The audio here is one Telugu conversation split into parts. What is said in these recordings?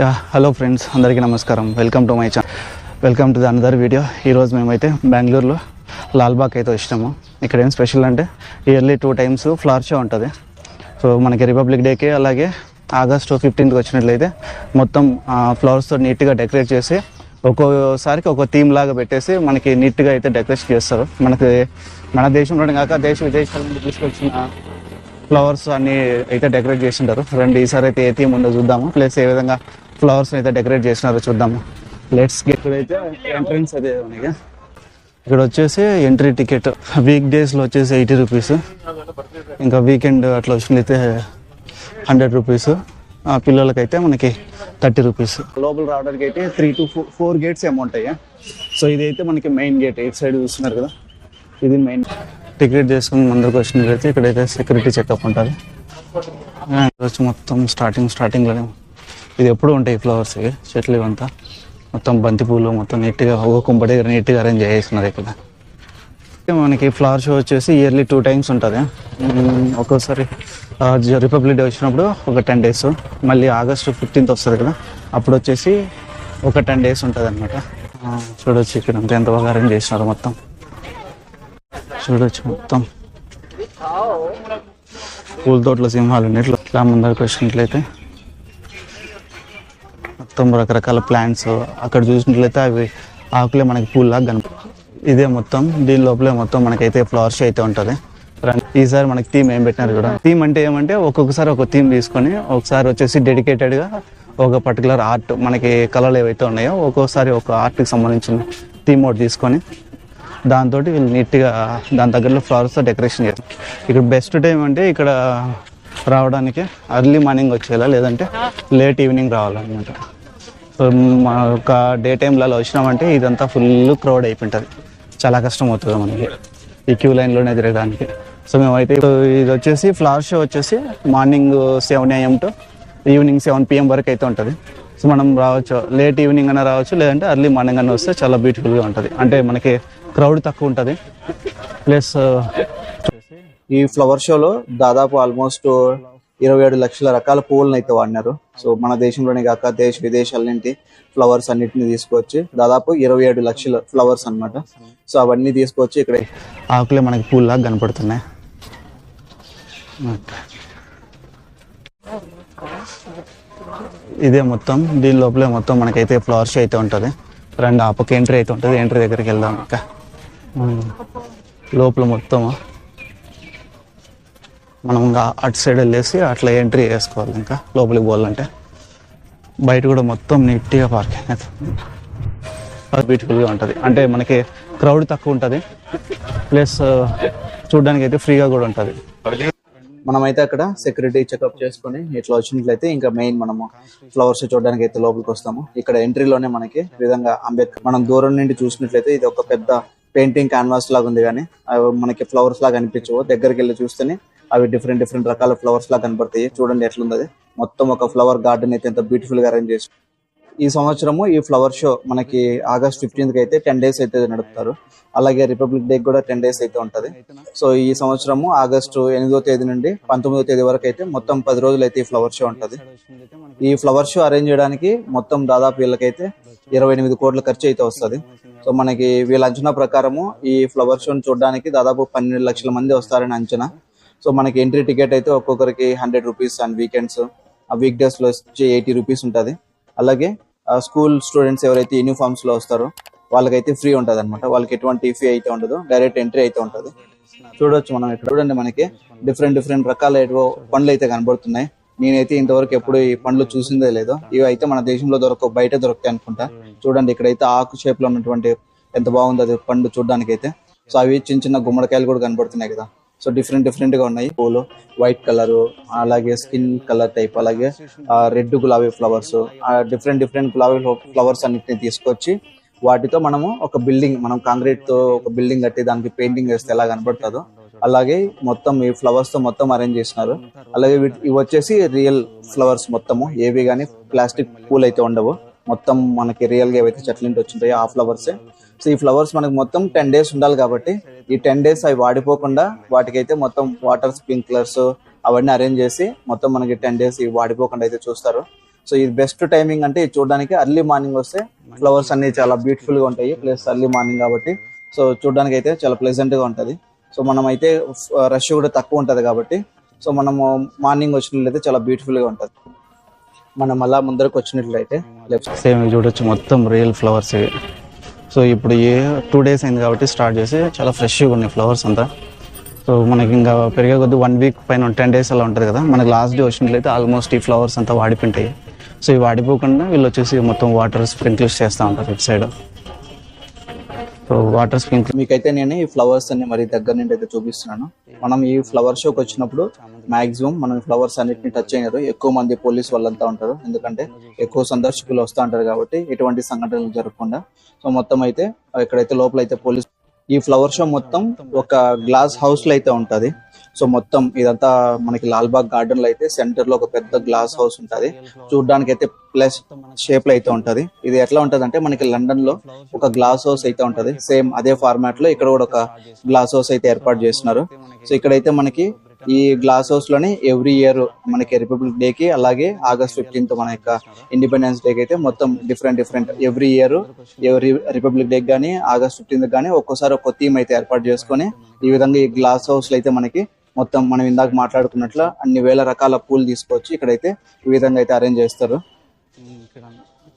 యా హలో ఫ్రెండ్స్ అందరికీ నమస్కారం. Welcome to my channel welcome to the another video ఈరోజు మేమైతే బెంగళూరులో లాల్బాగ్ అయితే వచ్చినాము. ఇక్కడ ఏం స్పెషల్ అంటే yearly two times flower show ఉంటుంది. సో మనకి రిపబ్లిక్ డేకి అలాగే ఆగస్టు ఫిఫ్టీన్త్కి వచ్చినట్లయితే మొత్తం ఫ్లవర్స్తో నీట్గా డెకరేట్ చేసి ఒక్కోసారికి ఒక థీమ్ లాగా పెట్టేసి మనకి నీట్గా అయితే డెకరేషన్ చేస్తారు. మనకి మన దేశంలోనే కాక దేశ విదేశాల నుండి తీసుకొచ్చిన ఫ్లవర్స్ అన్నీ అయితే డెకరేట్ చేసి ఉంటారు. రండి ఈసారి అయితే ఏ థీమ్ ఉందో చూద్దాము. ప్లస్ ఏ విధంగా ఫ్లవర్స్ అయితే డెకరేట్ చేసినారో చూద్దాము. లెట్స్ గెట్ అయితే ఎంట్రన్స్ అదే ఉన్నాయి ఇక్కడ వచ్చేసి ఎంట్రీ టికెట్ వీక్ డేస్లో వచ్చేసి ఎయిటీ రూపీస్ ఇంకా వీకెండ్ అట్లా వచ్చినైతే హండ్రెడ్ రూపీస్ పిల్లలకైతే మనకి థర్టీ రూపీస్ లోపల రావడానికి అయితే త్రీ టు ఫోర్ గేట్స్ ఏమో ఉంటాయి. సో ఇదైతే మనకి మెయిన్ గేట్ ఎయిట్ సైడ్ చూస్తున్నారు కదా. ఇది మెయిన్ టికెట్ చేసుకుని ముందరికి వచ్చినట్లయితే ఇక్కడైతే సెక్యూరిటీ చెకప్ ఉంటుంది. ఇక్కడ వచ్చి మొత్తం స్టార్టింగ్ స్టార్టింగ్లోనే ఇది ఎప్పుడు ఉంటాయి ఫ్లవర్స్ ఇవి చెట్లు ఇవంతా. మొత్తం బంతిపూలు మొత్తం నీట్గా ఒక కుంపటి దగ్గర నీట్గా అరేంజ్ చేస్తున్నారు ఇక్కడ. మనకి ఫ్లవర్ షో వచ్చేసి ఇయర్లీ టూ టైమ్స్ ఉంటుంది. ఒక్కోసారి రిపబ్లిక్ డే వచ్చినప్పుడు ఒక టెన్ డేస్ మళ్ళీ ఆగస్టు ఫిఫ్టీన్త్ వస్తుంది కదా అప్పుడు వచ్చేసి ఒక టెన్ డేస్ ఉంటుంది అనమాట చూడొచ్చు ఇక్కడ అంతా ఎంత బాగా అరేంజ్ చేసినారు మొత్తం. చూడొచ్చు మొత్తం. పూల తోటల సింహాలు అన్నిట్లో ఇట్లా ఇట్లా వచ్చినట్లయితే మొత్తం రకరకాల ప్లాంట్స్ అక్కడ చూసినట్లయితే అవి ఆకులే మనకి పూల్లాగా కనిపి ఇదే మొత్తం. దీని లోపలే మొత్తం మనకైతే ఫ్లవర్స్ అయితే ఉంటుంది. ఈసారి మనకి థీమ్ ఏం పెట్టినారు కూడా థీమ్ అంటే ఏమంటే ఒక్కొక్కసారి ఒక థీమ్ తీసుకొని ఒకసారి వచ్చేసి డెడికేటెడ్గా ఒక పర్టికులర్ ఆర్ట్ మనకి కళలు ఏవైతే ఉన్నాయో ఒక్కోసారి ఒక ఆర్ట్కి సంబంధించిన థీమ్ ఒకటి తీసుకొని దాంతో వీళ్ళు నీట్గా దాని దగ్గరలో ఫ్లవర్స్తో డెకరేషన్ చేస్తారు. ఇక్కడ బెస్ట్ టైం అంటే ఇక్కడ రావడానికి అర్లీ మార్నింగ్ వచ్చేలా లేదంటే లేట్ ఈవినింగ్ రావాలన్నమాట. సో యొక్క డే టైంలలో వచ్చినామంటే ఇదంతా ఫుల్ క్రౌడ్ అయిపోయింటుంది. చాలా కష్టం అవుతుంది మనకి. ఈ క్యూ లైన్లోనే తిరగడానికి. సో మేమైతే ఇప్పుడు ఇది వచ్చేసి ఫ్లవర్ షో వచ్చేసి morning seven AM to evening seven PM వరకు అయితే ఉంటుంది. సో మనం రావచ్చు. లేట్ ఈవినింగ్ అయినా రావచ్చు లేదంటే అర్లీ మార్నింగ్ అయినా వస్తే చాలా బ్యూటిఫుల్గా ఉంటుంది. అంటే మనకి క్రౌడ్ తక్కువ ఉంటుంది. ప్లస్ ఈ ఫ్లవర్ షోలో దాదాపు ఆల్మోస్ట్ ఇరవై ఏడు లక్షల రకాల పువ్వులను అయితే వాడినారు. సో మన దేశంలోనే కాక దేశ విదేశాల నుండి ఫ్లవర్స్ అన్నిటిని తీసుకొచ్చి దాదాపు ఇరవై ఏడు లక్షల ఫ్లవర్స్ అన్నమాట. సో అవన్నీ తీసుకొచ్చి ఇక్కడ ఆకులే మనకి పూల్లాగా కనపడుతున్నాయి. ఇదే మొత్తం. దీని లోపలే మొత్తం మనకైతే ఫ్లవర్ షో అయితే ఉంటుంది. రెండు ఆపకి ఎంట్రీ అయితే ఉంటుంది. ఎంట్రీ దగ్గరికి వెళ్దాం ఇంకా. లోపల మొత్తం మనం ఇంకా అటు సైడ్ వెళ్ళేసి అట్లా ఎంట్రీ చేసుకోవాలి ఇంకా. లోపలికి పోవాలంటే. బయట కూడా మొత్తం నీట్గా పార్కింగ్ అవుతుంది అది బ్యూటిఫుల్గా ఉంటుంది. అంటే మనకి క్రౌడ్ తక్కువ ఉంటుంది. ప్లస్ uh, చూడడానికి అయితే ఫ్రీగా కూడా ఉంటుంది. మనమైతే అక్కడ సెక్యూరిటీ చెకప్ చేసుకొని ఇట్లా వచ్చినట్లయితే ఇంకా మెయిన్ మనము ఫ్లవర్స్ చూడడానికి అయితే లోపలికి వస్తాము. ఇక్కడ ఎంట్రీలోనే మనకి విధంగా అంబేద్కర్ మనం దూరం నుండి చూసినట్లయితే ఇది ఒక పెద్ద పెయింటింగ్ క్యాన్వాస్ లాగా ఉంది కానీ మనకి ఫ్లవర్స్ లాగా అనిపించవు. దగ్గరికి వెళ్ళి చూస్తేనే అవి డిఫరెంట్ డిఫరెంట్ రకాల ఫ్లవర్స్ లా కనబడతాయి చూడండి ఎట్లుంది అది. మొత్తం ఒక ఫ్లవర్ గార్డెన్ అయితే ఎంత బ్యూటిఫుల్గా అరేంజ్ చేసి ఈ సంవత్సరము ఈ ఫ్లవర్ షో మనకి ఆగస్ట్ ఫిఫ్టీన్త్కి అయితే టెన్ డేస్ అయితే నడుపుతారు. అలాగే రిపబ్లిక్ డే కూడా టెన్ డేస్ అయితే ఉంటది. సో ఈ సంవత్సరము ఆగస్టు ఎనిమిదో తేదీ నుండి పంతొమ్మిదో తేదీ వరకు అయితే మొత్తం పది రోజులు అయితే ఈ ఫ్లవర్ షో ఉంటది. ఈ ఫ్లవర్ షో అరేంజ్ చేయడానికి మొత్తం దాదాపు వీళ్ళకైతే ఇరవై ఎనిమిది కోట్ల ఖర్చు అయితే వస్తది. సో మనకి వీళ్ళ అంచనా ప్రకారము ఈ ఫ్లవర్ షోని చూడడానికి దాదాపు పన్నెండు లక్షల మంది వస్తారని అంచనా. సో మనకి ఎంట్రీ టికెట్ అయితే ఒక్కొక్కరికి హండ్రెడ్ రూపీస్ అండ్ వీకెండ్స్ ఆ వీక్ డేస్లో వచ్చి ఎయిటీ రూపీస్ ఉంటది. అలాగే స్కూల్ స్టూడెంట్స్ ఎవరైతే యూనిఫామ్స్లో వస్తారో వాళ్ళకైతే ఫ్రీ ఉంటుంది అనమాట వాళ్ళకి ఎటువంటి ఫీ అయితే ఉండదు. డైరెక్ట్ ఎంట్రీ అయితే ఉంటది. చూడొచ్చు మనం ఇక్కడ. చూడండి మనకి డిఫరెంట్ డిఫరెంట్ రకాల పండ్లు అయితే కనబడుతున్నాయి. నేనైతే ఇంతవరకు ఎప్పుడు ఈ పండ్లు చూసిందే లేదు. ఇవి అయితే మన దేశంలో దొరకవు. బయట దొరుకుతాయి అనుకుంటా. చూడండి ఇక్కడైతే ఆకు షేప్లో ఉన్నటువంటి ఎంత బాగుంది అది పండు చూడడానికి అయితే సో అవి చిన్న చిన్న గుమ్మడికాయలు కూడా కనబడుతున్నాయి కదా. సో డిఫరెంట్ డిఫరెంట్గా ఉన్నాయి. పూలు వైట్ కలర్ అలాగే స్కిన్ కలర్ టైప్ అలాగే రెడ్ గులాబీ ఫ్లవర్స్ డిఫరెంట్ డిఫరెంట్ గులాబీ ఫ్లవర్స్ అన్నిటిని తీసుకొచ్చి వాటితో మనము ఒక బిల్డింగ్ మనం కాంక్రీట్తో ఒక బిల్డింగ్ కట్టి దానికి పెయింటింగ్ వేస్తే ఎలా కనబడుతుందో అలాగే మొత్తం ఈ ఫ్లవర్స్తో మొత్తం అరేంజ్ చేసినారు. అలాగే వీటి- ఇవి వచ్చేసి రియల్ ఫ్లవర్స్ మొత్తము. ఏవి కానీ ప్లాస్టిక్ పూలు అయితే ఉండవు. మొత్తం మనకి రియల్గా ఏవైతే చెట్లు ఇంటి వచ్చింటాయో ఆ ఫ్లవర్స్ సో ఈ ఫ్లవర్స్ మనకి మొత్తం టెన్ డేస్ ఉండాలి కాబట్టి ఈ టెన్ డేస్ అవి వాడిపోకుండా వాటికైతే మొత్తం వాటర్ స్ప్రింక్లర్స్ అవన్నీ అరేంజ్ చేసి మొత్తం మనకి టెన్ డేస్ ఇవి వాడిపోకుండా అయితే చూస్తారు. సో ఇది బెస్ట్ టైమింగ్ అంటే ఇది చూడడానికి అర్లీ మార్నింగ్ వస్తే ఫ్లవర్స్ అన్ని చాలా బ్యూటిఫుల్గా ఉంటాయి. ప్లస్ అర్లీ మార్నింగ్ కాబట్టి సో చూడడానికి అయితే చాలా ప్లెజెంట్గా ఉంటది. సో మనం అయితే రష్ కూడా తక్కువ ఉంటది కాబట్టి సో మనము మార్నింగ్ వచ్చినట్లయితే చాలా బ్యూటిఫుల్గా ఉంటుంది. మనం అలా ముందరకు వచ్చినట్లయితే లెఫ్ట్ సేమ్ చూడొచ్చు. మొత్తం రియల్ ఫ్లవర్స్ సో ఇప్పుడు ఏ టూ డేస్ అయింది కాబట్టి స్టార్ట్ చేసి చాలా ఫ్రెష్గా ఉన్నాయి ఫ్లవర్స్ అంతా. సో మనకి ఇంకా పెరిగే కొద్ది వన్ వీక్ పైన టెన్ డేస్ అలా ఉంటుంది కదా. మనకి లాస్ట్ డే వచ్చినట్లయితే ఆల్మోస్ట్ ఈ ఫ్లవర్స్ అంతా వాడిపోయింటాయి. సో ఇవి వాడిపోకుండా వీళ్ళు వచ్చేసి మొత్తం వాటర్ స్ప్రింక్లర్స్ చేస్తూ ఉంటారు ఇటు సైడ్ సో వాటర్ స్ప్రింక్ మీకైతే నేను ఈ ఫ్లవర్స్ అన్ని మరి దగ్గర నుండి అయితే చూపిస్తున్నాను. మనం ఈ ఫ్లవర్ షోకి వచ్చినప్పుడు మాక్సిమం మనం ఫ్లవర్స్ అన్నిటిని టచ్ అయినారు ఎక్కువ మంది పోలీస్ వాళ్ళంతా ఉంటారు. ఎందుకంటే ఎక్కువ సందర్శకులు వస్తూ ఉంటారు కాబట్టి ఎటువంటి సంఘటనలు జరగకుండా. సో మొత్తం అయితే ఎక్కడైతే లోపల అయితే పోలీస్ ఈ ఫ్లవర్ షో మొత్తం ఒక గ్లాస్ హౌస్లో అయితే ఉంటది. సో మొత్తం ఇదంతా మనకి లాల్బాగ్ గార్డెన్లో అయితే సెంటర్లో ఒక పెద్ద గ్లాస్ హౌస్ ఉంటది. చూడడానికి అయితే ప్లస్ షేప్లో అయితే ఉంటది. ఇది ఎట్లా ఉంటది అంటే మనకి లండన్లో ఒక గ్లాస్ హౌస్ అయితే ఉంటది. సేమ్ అదే ఫార్మాట్లో ఇక్కడ కూడా ఒక గ్లాస్ హౌస్ అయితే ఏర్పాటు చేస్తున్నారు. సో ఇక్కడైతే మనకి ఈ గ్లాస్ హౌస్లోనే ఎవ్రీ ఇయర్ మనకి రిపబ్లిక్ డే కి అలాగే ఆగస్ట్ ఫిఫ్టీన్త్ మన యొక్క ఇండిపెండెన్స్ డే కి అయితే మొత్తం డిఫరెంట్ డిఫరెంట్ ఎవ్రీ ఇయర్ ఎవరి రిపబ్లిక్ డే కానీ ఆగస్ట్ ఫిఫ్టీన్త్ కానీ ఒక్కోసారి ఒక్కో థీమ్ అయితే ఏర్పాటు చేసుకొని ఈ విధంగా ఈ గ్లాస్ హౌస్లో అయితే మనకి మొత్తం మనం ఇందాక మాట్లాడుకున్నట్లు అన్ని వేల రకాల పూలు తీసుకొచ్చి ఇక్కడైతే ఈ విధంగా అయితే అరేంజ్ చేస్తారు.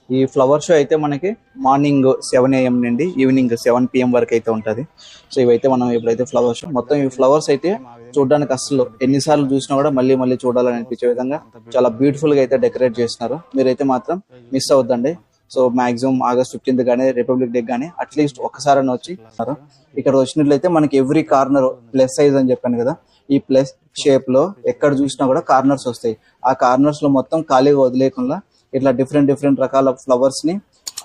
ఈ ఫ్లవర్ షో అయితే మనకి మార్నింగ్ సెవెన్ ఏఎం నుండి ఈవినింగ్ సెవెన్ పిఎం వరకు అయితే ఉంటది. సో ఇవైతే మనం ఇప్పుడైతే ఫ్లవర్ షో మొత్తం ఈ ఫ్లవర్స్ అయితే చూడడానికి అసలు ఎన్నిసార్లు చూసినా కూడా మళ్ళీ మళ్ళీ చూడాలని అనిపించే విధంగా చాలా బ్యూటిఫుల్గా అయితే డెకరేట్ చేస్తున్నారు. మీరైతే మాత్రం మిస్ అవద్దండి సో మాక్సిమం ఆగస్ట్ ఫిఫ్టీన్త్ కానీ రిపబ్లిక్ డే కానీ అట్లీస్ట్ ఒకసారి వచ్చి ఇక్కడ వచ్చినట్లయితే మనకి ఎవ్రీ కార్నర్ ప్లస్ సైజ్ అని చెప్పాను కదా. ఈ ప్లస్ షేప్లో ఎక్కడ చూసినా కూడా కార్నర్స్ వస్తాయి. ఆ కార్నర్స్లో మొత్తం ఖాళీగా వదిలేకుండా ఇట్లా డిఫరెంట్ డిఫరెంట్ రకాల ఫ్లవర్స్ని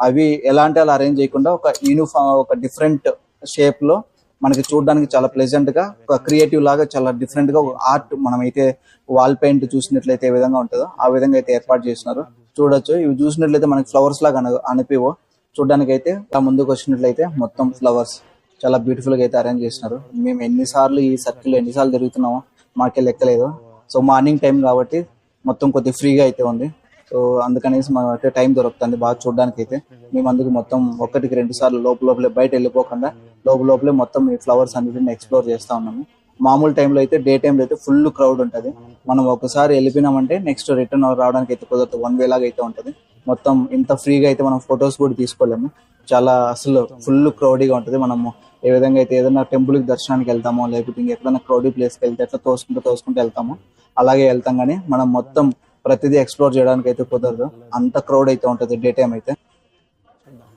అవి ఎలాంటి అలా అరేంజ్ చేయకుండా ఒక యూనిఫామ్ ఒక డిఫరెంట్ షేప్లో మనకి చూడడానికి చాలా ప్లెజెంట్గా ఒక క్రియేటివ్ లాగా చాలా డిఫరెంట్గా ఆర్ట్ మనం అయితే వాల్ పెయింట్ చూసినట్లయితే ఏ విధంగా ఉంటుందో ఆ విధంగా అయితే ఏర్పాటు చేసినారు చూడొచ్చు. ఇవి చూసినట్లయితే మనకి ఫ్లవర్స్ లాగా అనిపివో చూడడానికి అయితే ముందుకు వచ్చినట్లయితే మొత్తం ఫ్లవర్స్ చాలా బ్యూటిఫుల్గా అయితే అరేంజ్ చేసినారు. మేము ఎన్నిసార్లు ఈ సర్కిల్ ఎన్నిసార్లు తిరుగుతున్నామో మాకే లెక్కలేదు. సో మార్నింగ్ టైం కాబట్టి మొత్తం కొద్దిగా ఫ్రీగా అయితే ఉంది. సో అందుకనేసి మనం టైం దొరుకుతుంది బాగా చూడడానికి అయితే మేము అందుకు మొత్తం ఒకటికి రెండు సార్లు లోపల లోపలే బయట వెళ్ళిపోకుండా లోపల లోపలే మొత్తం ఈ ఫ్లవర్స్ అన్నిటిని ఎక్స్ప్లోర్ చేస్తా ఉన్నాము. మామూలు టైంలో అయితే డే టైంలో అయితే ఫుల్ క్రౌడ్ ఉంటది. మనం ఒకసారి వెళ్ళిపోయినామంటే నెక్స్ట్ రిటర్న్ రావడానికి అయితే కుదరదు. వన్ వే లాగా అయితే ఉంటది. మొత్తం ఇంత ఫ్రీగా అయితే మనం ఫొటోస్ కూడా తీసుకోలేము. చాలా అసలు ఫుల్ క్రౌడీగా ఉంటది. మనము ఏ విధంగా అయితే ఏదైనా టెంపుల్కి దర్శనానికి వెళ్తామో లేకపోతే ఇంకెక్కడైనా క్రౌడీ ప్లేస్కి వెళ్తే ఎట్లా తోసుకుంటూ తోసుకుంటూ వెళ్తామో అలాగే వెళ్తాం కానీ మనం మొత్తం ప్రతిదీ ఎక్స్ప్లోర్ చేయడానికి అయితే కుదరదు. అంత క్రౌడ్ అయితే ఉంటది డే టైం అయితే.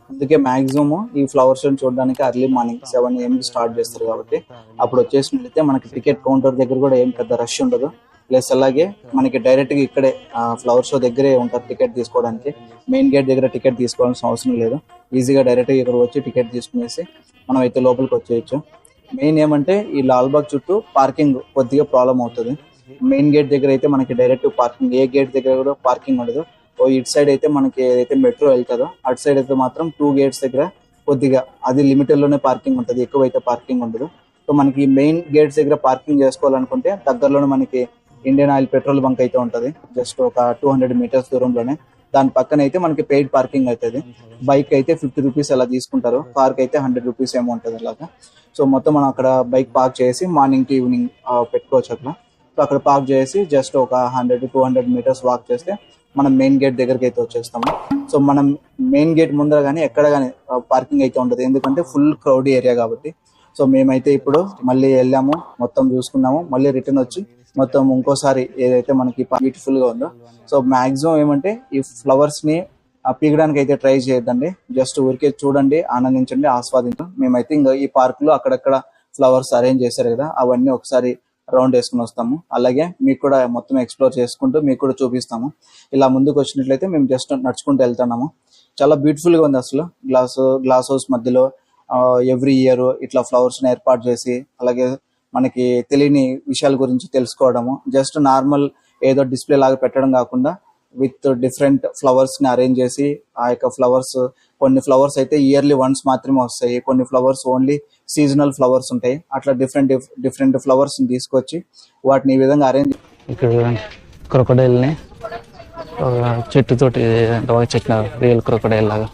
అందుకే మాక్సిమం ఈ ఫ్లవర్ షో చూడడానికి అర్లీ మార్నింగ్ సెవెన్ ఏఎంకి స్టార్ట్ చేస్తారు కాబట్టి అప్పుడు వచ్చేసినట్లయితే మనకి టికెట్ కౌంటర్ దగ్గర కూడా ఏం పెద్ద రష్ ఉండదు. ప్లస్ అలాగే మనకి డైరెక్ట్గా ఇక్కడే ఫ్లవర్ షో దగ్గరే ఉంటారు టికెట్ తీసుకోవడానికి. మెయిన్ గేట్ దగ్గర టికెట్ తీసుకోవాల్సిన అవసరం లేదు. ఈజీగా డైరెక్ట్గా ఇక్కడ వచ్చి టికెట్ తీసుకునేసి మనం అయితే లోపలికి వచ్చేయచ్చు. మెయిన్ ఏమంటే ఈ లాల్బాగ్ చుట్టూ పార్కింగ్ కొద్దిగా ప్రాబ్లం అవుతుంది. మెయిన్ గేట్ దగ్గర అయితే మనకి డైరెక్ట్ పార్కింగ్ ఏ గేట్ దగ్గర కూడా పార్కింగ్ ఉండదు. ఓ ఇటు సైడ్ అయితే మనకి ఏదైతే మెట్రో వెళ్తుందో అటు సైడ్ అయితే మాత్రం టూ గేట్స్ దగ్గర కొద్దిగా అది లిమిటెడ్లోనే పార్కింగ్ ఉంటుంది. ఎక్కువ అయితే పార్కింగ్ ఉండదు. సో మనకి మెయిన్ గేట్స్ దగ్గర పార్కింగ్ చేసుకోవాలనుకుంటే దగ్గరలోనే మనకి ఇండియన్ ఆయిల్ పెట్రోల్ బంక్ అయితే ఉంటది. జస్ట్ ఒక టూ హండ్రెడ్ మీటర్స్ దూరంలోనే. దాని పక్కన అయితే మనకి పెయిడ్ పార్కింగ్ అవుతుంది బైక్ అయితే ఫిఫ్టీ రూపీస్ అలా తీసుకుంటారు. కార్కి అయితే హండ్రెడ్ రూపీస్ ఏమో ఉంటుంది అలాగా. సో మొత్తం మనం అక్కడ బైక్ పార్క్ చేసి మార్నింగ్ టు ఈవినింగ్ పెట్టుకోవచ్చు అట్లా. సో అక్కడ పార్క్ చేసి జస్ట్ ఒక hundred two hundred metres walk చేస్తే మనం మెయిన్ గేట్ దగ్గరికి అయితే వచ్చేస్తాము. సో మనం మెయిన్ గేట్ ముందర కానీ ఎక్కడ కానీ పార్కింగ్ అయితే ఉంటుంది ఎందుకంటే ఫుల్ క్రౌడ్ ఏరియా కాబట్టి. సో మేమైతే ఇప్పుడు మళ్ళీ వెళ్ళాము. మొత్తం చూసుకున్నాము. మళ్ళీ రిటర్న్ వచ్చి మొత్తం ఇంకోసారి ఏదైతే మనకి బ్యూటిఫుల్గా ఉందో. సో మాక్సిమం ఏమంటే ఈ ఫ్లవర్స్ని ఆ పీకడానికి అయితే ట్రై చేయొద్దండి. జస్ట్ ఊరికే చూడండి ఆనందించండి ఆస్వాదించండి. మేమైతే ఇంకా ఈ పార్క్లో అక్కడక్కడ ఫ్లవర్స్ అరేంజ్ చేశారు కదా అవన్నీ ఒకసారి రౌండ్ వేసుకుని వస్తాము. అలాగే మీకు కూడా మొత్తం ఎక్స్ప్లోర్ చేసుకుంటూ మీకు కూడా చూపిస్తాము. ఇలా ముందుకు వచ్చినట్లయితే మేము జస్ట్ నడుచుకుంటూ వెళ్తున్నాము. చాలా బ్యూటిఫుల్గా ఉంది అసలు. గ్లాస్ గ్లాస్ హౌస్ మధ్యలో ఎవ్రీ ఇయర్ ఇట్లా ఫ్లవర్స్ని ఏర్పాటు చేసి అలాగే మనకి తెలియని విషయాల గురించి తెలుసుకోవడము. జస్ట్ నార్మల్ ఏదో డిస్ప్లే లాగా పెట్టడం కాకుండా విత్ డిఫరెంట్ ఫ్లవర్స్ని అరేంజ్ చేసి ఆ యొక్క ఫ్లవర్స్ కొన్ని ఫ్లవర్స్ అయితే ఇయర్లీ వన్స్ మాత్రమే వస్తాయి. కొన్ని ఫ్లవర్స్ ఓన్లీ సీజనల్ ఫ్లవర్స్ ఉంటాయి. అట్లా డిఫరెంట్ డిఫరెంట్ ఫ్లవర్స్ని తీసుకొచ్చి వాటిని ఈ విధంగా అరేంజ్ ఇక్కడ క్రొకడైల్ని ఒక చెట్టుతోటి చెట్టు రియల్ క్రొకడైల్ లాగా.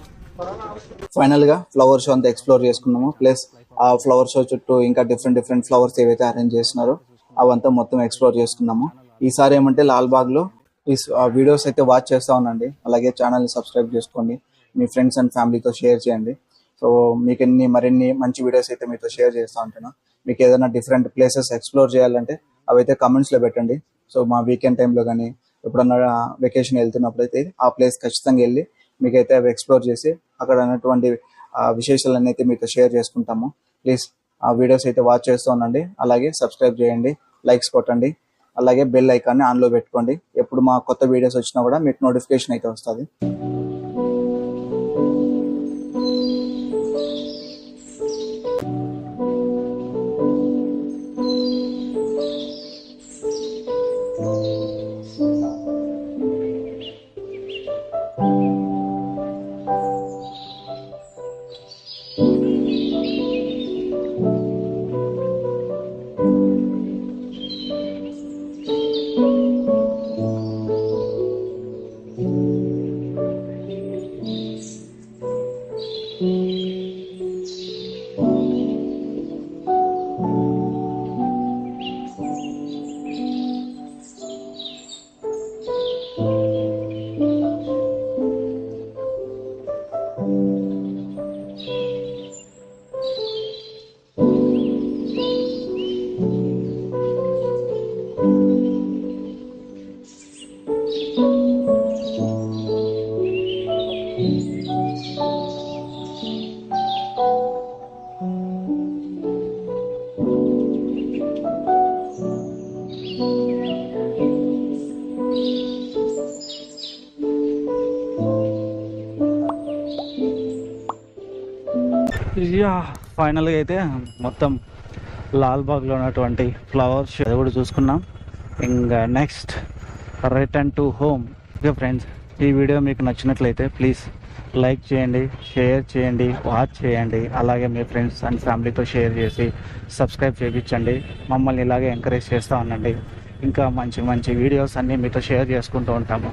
ఫైనల్గా ఫ్లవర్ షో అంతా ఎక్స్ప్లోర్ చేసుకున్నాము. ప్లస్ ఆ ఫ్లవర్ షో చుట్టూ ఇంకా డిఫరెంట్ డిఫరెంట్ ఫ్లవర్స్ ఏవైతే అరేంజ్ చేస్తున్నారో అవంతా మొత్తం ఎక్స్ప్లోర్ చేసుకున్నాము. ఈసారి ఏమంటే లాల్బాగ్లో ఈ వీడియోస్ అయితే వాచ్ చేస్తా ఉండండి. అలాగే ఛానల్ సబ్స్క్రైబ్ చేసుకోండి. మీ ఫ్రెండ్స్ అండ్ ఫ్యామిలీతో షేర్ చేయండి. సో మీకు ఎన్ని మరిన్ని మంచి వీడియోస్ అయితే మీతో షేర్ చేస్తూ ఉంటాను మీకు ఏదైనా డిఫరెంట్ ప్లేసెస్ ఎక్స్ప్లోర్ చేయాలంటే అవైతే కమెంట్స్లో పెట్టండి. సో మా వీకెండ్ టైంలో కానీ ఎప్పుడన్నా వెకేషన్ వెళ్తున్నప్పుడు అయితే ఆ ప్లేస్ ఖచ్చితంగా వెళ్ళి మీకైతే అవి ఎక్స్ప్లోర్ చేసి అక్కడ ఉన్నటువంటి విశేషాలన్నైతే విశేషాలన్నీ అయితే మీతో షేర్ చేసుకుంటాము. ప్లీజ్ ఆ వీడియోస్ అయితే వాచ్ చేస్తూ ఉండండి. అలాగే సబ్స్క్రైబ్ చేయండి లైక్స్ కొట్టండి అలాగే బెల్ ఐకాన్ని ఆన్లో పెట్టుకోండి. ఎప్పుడు మా కొత్త వీడియోస్ వచ్చినా కూడా మీకు నోటిఫికేషన్ అయితే వస్తుంది. ఫైనల్గా అయితే మొత్తం లాల్బాగ్లో ఉన్నటువంటి ఫ్లవర్స్ అది కూడా చూసుకున్నాం. ఇంకా next return to home. Okay friends ఈ వీడియో మీకు నచ్చినట్లయితే ప్లీజ్ లైక్ చేయండి షేర్ చేయండి వాచ్ చేయండి. అలాగే మీ ఫ్రెండ్స్ అండ్ ఫ్యామిలీతో షేర్ చేసి సబ్స్క్రైబ్ చేయించండి. మమ్మల్ని ఇలాగే ఎంకరేజ్ చేస్తూ ఉండండి. ఇంకా మంచి మంచి వీడియోస్ అన్నీ మీతో షేర్ చేసుకుంటూ ఉంటాము.